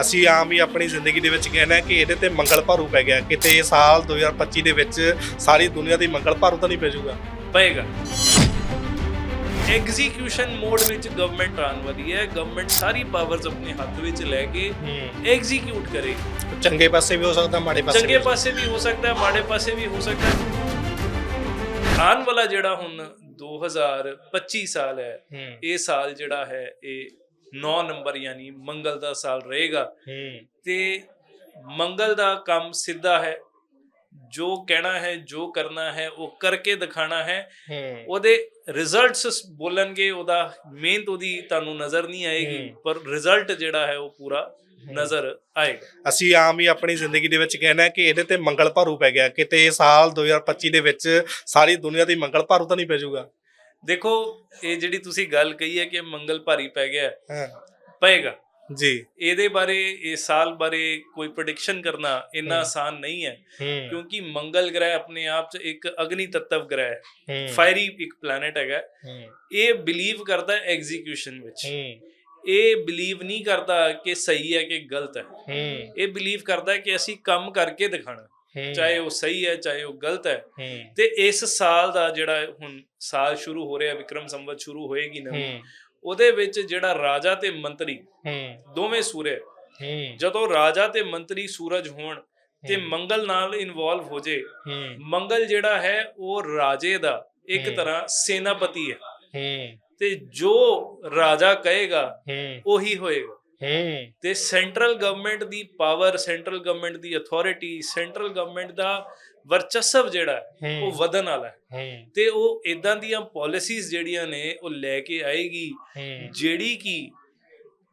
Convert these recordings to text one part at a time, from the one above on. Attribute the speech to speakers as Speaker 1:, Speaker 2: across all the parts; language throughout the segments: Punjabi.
Speaker 1: ਅਸੀਂ ਆਮ ਹੀ ਆਪਣੀ ਜ਼ਿੰਦਗੀ ਦੇ ਵਿੱਚ ਕਹਿੰਦੇ ਹਾਂ ਕਿ ਇਹਦੇ ਤੇ ਮੰਗਲ ਭਾਰੂ ਪੈ ਗਿਆ। ਕਿਤੇ ਇਹ ਸਾਲ 2025 ਦੇ ਵਿੱਚ ਸਾਰੀ ਦੁਨੀਆ ਦੀ ਮੰਗਲ ਭਾਰੂ ਤਾਂ ਨਹੀਂ ਪੈ ਜਾਊਗਾ।
Speaker 2: ਪਏਗਾ। ਐਗਜ਼ੀਕਿਊਸ਼ਨ ਮੋਡ ਵਿੱਚ ਗਵਰਨਮੈਂਟ ਆਉਣ ਵਾਲੀ ਹੈ। ਗਵਰਨਮੈਂਟ ਸਾਰੀ ਪਾਵਰਸ ਆਪਣੇ ਹੱਥ ਵਿੱਚ ਲੈ ਕੇ ਐਗਜ਼ੀਕਿਊਟ ਕਰੇਗੀ
Speaker 1: ਚੰਗੇ ਪਾਸੇ ਵੀ ਹੋ ਸਕਦਾ ਮਾੜੇ ਪਾਸੇ
Speaker 2: ਚੰਗੇ ਪਾਸੇ ਵੀ ਹੋ ਸਕਦਾ ਮਾੜੇ ਪਾਸੇ ਵੀ ਹੋ ਸਕਦਾ। ਆਉਣ ਵਾਲਾ ਜਿਹੜਾ ਹੁਣ 2025 ਸਾਲ ਹੂੰ। ਇਹ ਸਾਲ ਜਿਹੜਾ ਹੈ ਇਹ 9 ਨੰਬਰ ਯਾਨੀ ਮੰਗਲ ਦਾ ਸਾਲ ਰਹੇਗਾ।
Speaker 1: ਹੂੰ।
Speaker 2: ਤੇ ਮੰਗਲ ਦਾ ਕੰਮ ਸਿੱਧਾ ਹੈ। ਜੋ ਕਹਿਣਾ ਹੈ ਜੋ ਕਰਨਾ ਹੈ ਉਹ ਕਰਕੇ ਦਿਖਾਣਾ ਹੈ।
Speaker 1: ਹੂੰ।
Speaker 2: ਉਹਦੇ ਰਿਜ਼ਲਟਸ ਬੋਲਣਗੇ ਉਹਦਾ ਮਿਹਨਤ ਉਹਦੀ ਤੁਹਾਨੂੰ ਨਜ਼ਰ ਨਹੀਂ ਆਏਗੀ। ਪਰ ਰਿਜ਼ਲਟ ਜਿਹੜਾ ਹੈ ਉਹ ਪੂਰਾ ਨਜ਼ਰ ਆਏਗਾ।
Speaker 1: ਅਸੀਂ ਆਮ ਹੀ ਆਪਣੀ ਜ਼ਿੰਦਗੀ ਦੇ ਵਿੱਚ ਕਹਿੰਦੇ ਹਾਂ ਕਿ ਇਹਦੇ ਤੇ ਮੰਗਲ ਭਾਰੂ ਪੈ ਗਿਆ। ਕਿਤੇ ਸਾਲ 2025 ਦੇ ਵਿੱਚ ਸਾਰੀ ਦੁਨੀਆ ਦੀ ਮੰਗਲ ਭਾਰੂ ਤਾਂ ਨਹੀਂ ਪੈ ਜਾਊਗਾ।
Speaker 2: ਦੇਖੋ ਇਹ ਜਿਹੜੀ ਤੁਸੀਂ ਗੱਲ ਕਹੀ ਹੈ ਕਿ ਮੰਗਲ ਭਾਰੀ ਪੈ ਗਿਆ ਹੈ, ਪਏਗਾ।
Speaker 1: ਜੀ।
Speaker 2: ਇਹਦੇ ਬਾਰੇ ਇਹ ਸਾਲ ਬਾਰੇ ਕੋਈ ਪ੍ਰੈਡਿਕਸ਼ਨ ਕਰਨਾ ਇੰਨਾ। ਆਸਾਨ ਨਹੀਂ ਹੈ ਕਿਉਂਕਿ ਮੰਗਲ ਗ੍ਰਹਿ ਆਪਣੇ ਆਪ 'ਚ ਇੱਕ ਅਗਨੀ ਤੱਤਵ ਗ੍ਰਹਿ ਹੈ। ਫਾਇਰੀ ਇੱਕ ਪਲੈਨਟ ਹੈਗਾ। ਇਹ ਬਿਲੀਵ ਕਰਦਾ ਹੈ ਐਗਜ਼ੀਕਿਊਸ਼ਨ ਵਿੱਚ। ਇਹ ਬਿਲੀਵ ਨਹੀਂ ਕਰਦਾ ਕਿ ਸਹੀ ਹੈ ਕਿ ਗਲਤ ਹੈ। ਇਹ ਬਿਲੀਵ ਕਰਦਾ ਹੈ ਕਿ ਅਸੀਂ ਕੰਮ ਕਰਕੇ ਦਿਖਾਣਾ ਚਾਹੇ ਉਹ ਸਹੀ ਹੈ ਚਾਹੇ ਉਹ ਗਲਤ ਹੈ। ਤੇ ਇਸ ਸਾਲ ਦਾ ਜਿਹੜਾ ਹੁਣ ਸਾਲ ਸ਼ੁਰੂ ਹੋ ਰਿਹਾ ਵਿਕਰਮ ਸੰਵਤ ਸ਼ੁਰੂ ਹੋਏਗੀ ਨਵੀਂ ਉਹਦੇ ਵਿੱਚ ਜਿਹੜਾ ਰਾਜਾ ਤੇ ਮੰਤਰੀ ਦੋਵੇਂ ਸੂਰੇ
Speaker 1: ਹੂੰ।
Speaker 2: ਜਦੋਂ ਰਾਜਾ ਤੇ ਮੰਤਰੀ ਸੂਰਜ ਹੋਣ ਤੇ। ਮੰਗਲ ਨਾਲ ਇਨਵੋਲਵ ਹੋ ਜੇ ਮੰਗਲ ਜਿਹੜਾ ਹੈ ਉਹ ਰਾਜੇ ਦਾ ਇੱਕ। ਤਰ੍ਹਾਂ ਸੈਨਾਪਤੀ ਹੈ। ਤੇ ਜੋ ਰਾਜਾ ਕਹੇਗਾ ਉਹੀ ਹੋਏਗਾ।
Speaker 1: ਹੂੰ।
Speaker 2: ਤੇ ਸੈਂਟਰਲ ਗਵਰਨਮੈਂਟ ਦੀ ਪਾਵਰ ਸੈਂਟਰਲ ਗਵਰਨਮੈਂਟ ਦੀ ਅਥਾਰਟੀ ਸੈਂਟਰਲ ਗਵਰਨਮੈਂਟ ਦਾ ਵਰਚਸਵ ਜਿਹੜਾ ਉਹ ਵਧਣ ਵਾਲਾ ਤੇ ਉਹ ਇਦਾਂ ਦੀਆਂ ਪਾਲਿਸੀਜ਼ ਜਿਹੜੀਆਂ ਨੇ ਉਹ ਲੈ ਕੇ ਆਏਗੀ ਜਿਹੜੀ ਕਿ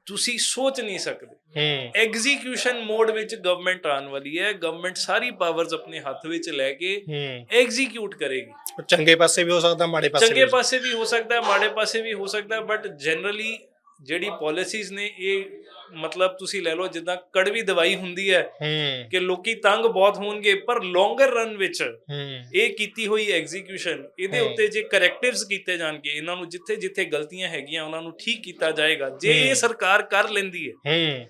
Speaker 2: ਤੁਸੀਂ ਸੋਚ ਨਹੀਂ ਸਕਦੇ। ਐਗਜ਼ੀਕਿਊਸ਼ਨ ਮੋਡ ਵਿੱਚ ਗਵਰਨਮੈਂਟ ਆਉਣ ਵਾਲੀ ਹੈ। ਗਵਰਨਮੈਂਟ ਸਾਰੀ ਪਾਵਰਸ ਆਪਣੇ ਹੱਥ ਵਿੱਚ ਲੈ ਕੇ ਐਗਜ਼ੀਕਿਊਟ ਕਰੇਗੀ।
Speaker 1: ਚੰਗੇ ਪਾਸੇ ਵੀ ਹੋ ਸਕਦਾ ਮਾੜੇ ਪਾਸੇ
Speaker 2: ਚੰਗੇ। ਪਾਸੇ ਵੀ ਹੋ ਸਕਦਾ ਮਾੜੇ ਪਾਸੇ ਵੀ ਹੋ ਸਕਦਾ ਬਟ ਜਨਰਲੀ ਜਿਹੜੀ ਪਾਲਿਸੀਜ਼ ਨੇ ਇਹ ਮਤਲਬ ਤੁਸੀਂ ਲੈ ਲਓ ਜਿੱਦਾਂ ਕੜਵੀ ਦਵਾਈ ਹੁੰਦੀ ਹੈ ਕਿ ਲੋਕੀ ਤੰਗ ਬਹੁਤ ਹੋਣਗੇ ਪਰ ਲੌਂਗਰ ਰਨ ਵਿੱਚ ਇਹ ਕੀਤੀ ਹੋਈ ਐਗਜ਼ੀਕਿਊਸ਼ਨ ਇਹਦੇ। ਉੱਤੇ ਜੇ ਕਰੈਕਟਿਵਸ ਕੀਤੇ ਜਾਣਗੇ ਇਹਨਾਂ ਨੂੰ ਜਿੱਥੇ ਜਿੱਥੇ ਗਲਤੀਆਂ ਹੈਗੀਆਂ ਉਹਨਾਂ ਨੂੰ ਠੀਕ ਕੀਤਾ ਜਾਏਗਾ ਜੇ ਇਹ। ਸਰਕਾਰ ਕਰ ਲੈਂਦੀ ਹੂੰ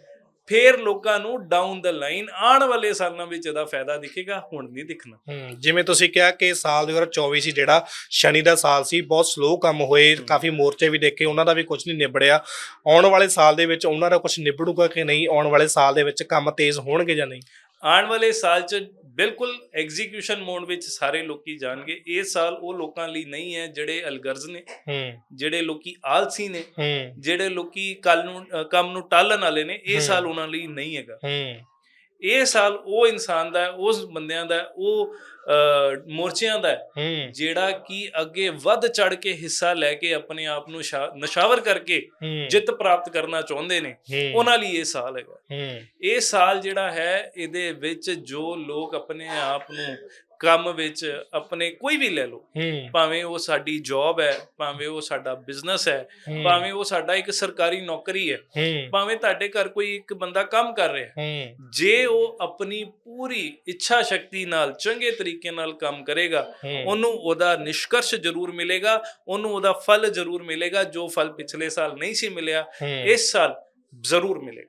Speaker 2: ਫੇਰ ਲੋਕਾਂ ਨੂੰ ਡਾਊਨ ਦਾ ਲਾਈਨ ਆਉਣ ਵਾਲੇ ਸਾਲਾਂ ਵਿੱਚ ਇਹਦਾ ਫਾਇਦਾ ਦਿਖੇਗਾ ਹੁਣ ਨਹੀਂ ਦਿਖਣਾ।
Speaker 1: ਹੂੰ ਜਿਵੇਂ ਤੁਸੀਂ ਕਿਹਾ ਕਿ ਸਾਲ 2024 ਸੀ ਜਿਹੜਾ ਸ਼ਨੀ ਦਾ ਸਾਲ ਸੀ ਬਹੁਤ ਸਲੋ ਕੰਮ ਹੋਏ। ਕਾਫੀ ਮੋਰਚੇ ਵੀ ਦੇਖੇ ਉਹਨਾਂ ਦਾ ਵੀ ਕੁਝ ਨਹੀਂ ਨਿਬੜਿਆ। ਆਉਣ ਵਾਲੇ ਸਾਲ ਦੇ ਵਿੱਚ ਉਹਨਾਂ ਦਾ ਕੁਝ ਨਿਬੜੂਗਾ ਕਿ ਨਹੀਂ? ਆਉਣ ਵਾਲੇ ਸਾਲ ਦੇ ਵਿੱਚ ਕੰਮ ਤੇਜ਼ ਹੋਣਗੇ ਜਾਂ ਨਹੀਂ?
Speaker 2: ਆਉਣ ਵਾਲੇ ਸਾਲ 'ਚ ਬਿਲਕੁਲ ਐਗਜ਼ੀਕਿਊਸ਼ਨ ਮੋਡ ਵਿੱਚ ਸਾਰੇ ਲੋਕੀ ਜਾਣਗੇ। ਇਹ ਸਾਲ ਉਹ ਲੋਕਾਂ ਲਈ ਨਹੀਂ ਹੈ ਜਿਹੜੇ ਅਲਗਰਜ਼ ਨੇ
Speaker 1: ਹੂੰ।
Speaker 2: ਜਿਹੜੇ ਲੋਕੀ ਆਲਸੀ ਨੇ
Speaker 1: ਹੂੰ।
Speaker 2: ਜਿਹੜੇ ਲੋਕੀ ਕੱਲ ਨੂੰ ਕੰਮ ਨੂੰ ਟਾਲਣ ਵਾਲੇ ਨੇ ਇਹ। ਸਾਲ ਉਹਨਾਂ ਲਈ ਨਹੀਂ ਹੈਗਾ।
Speaker 1: ਹੂੰ।
Speaker 2: ਇਹ ਸਾਲ ਉਹ ਇਨਸਾਨ ਦਾ ਉਸ ਬੰਦਿਆਂ ਦਾ ਉਹ ਮੋਰਚਿਆਂ ਦਾ ਜਿਹੜਾ ਕਿ ਅੱਗੇ ਵੱਧ ਚੜ ਕੇ ਹਿੱਸਾ ਲੈ ਕੇ ਆਪਣੇ ਆਪ ਨੂੰ ਨਸ਼ਾਵਰ ਕਰਕੇ ਜਿੱਤ ਪ੍ਰਾਪਤ ਕਰਨਾ ਚਾਹੁੰਦੇ ਨੇ ਉਹਨਾਂ ਲਈ ਇਹ ਸਾਲ ਹੈਗਾ। ਇਹ ਸਾਲ ਜਿਹੜਾ ਹੈ ਇਹਦੇ ਵਿੱਚ ਜੋ ਲੋਕ ਆਪਣੇ ਆਪ ਨੂੰ ਕੰਮ ਵਿੱਚ ਆਪਣੇ ਕੋਈ ਵੀ ਲੈ ਲਓ ਭਾਵੇਂ ਉਹ ਸਾਡੀ ਜੌਬ ਹੈ ਭਾਵੇਂ ਉਹ ਸਾਡਾ ਬਿਜ਼ਨਸ ਹੈ ਭਾਵੇਂ ਉਹ ਸਾਡਾ ਇੱਕ ਸਰਕਾਰੀ ਨੌਕਰੀ ਹੈ ਭਾਵੇਂ ਤੁਹਾਡੇ ਘਰ ਕੋਈ ਇੱਕ ਬੰਦਾ ਕੰਮ ਕਰ ਰਿਹਾ ਹੈ ਜੇ ਉਹ ਆਪਣੀ ਪੂਰੀ ਇੱਛਾ ਸ਼ਕਤੀ ਨਾਲ ਚੰਗੇ ਤਰੀਕੇ ਨਾਲ ਕੰਮ ਕਰੇਗਾ ਉਹਨੂੰ ਉਹਦਾ ਨਿਸ਼ਕਰਸ਼ ਜ਼ਰੂਰ ਮਿਲੇਗਾ ਉਹਨੂੰ ਉਹਦਾ ਫਲ ਜ਼ਰੂਰ ਮਿਲੇਗਾ ਜੋ ਫਲ ਪਿਛਲੇ ਸਾਲ ਨਹੀਂ ਸੀ ਮਿਲਿਆ ਇਸ ਸਾਲ ਜ਼ਰੂਰ ਮਿਲੇਗਾ।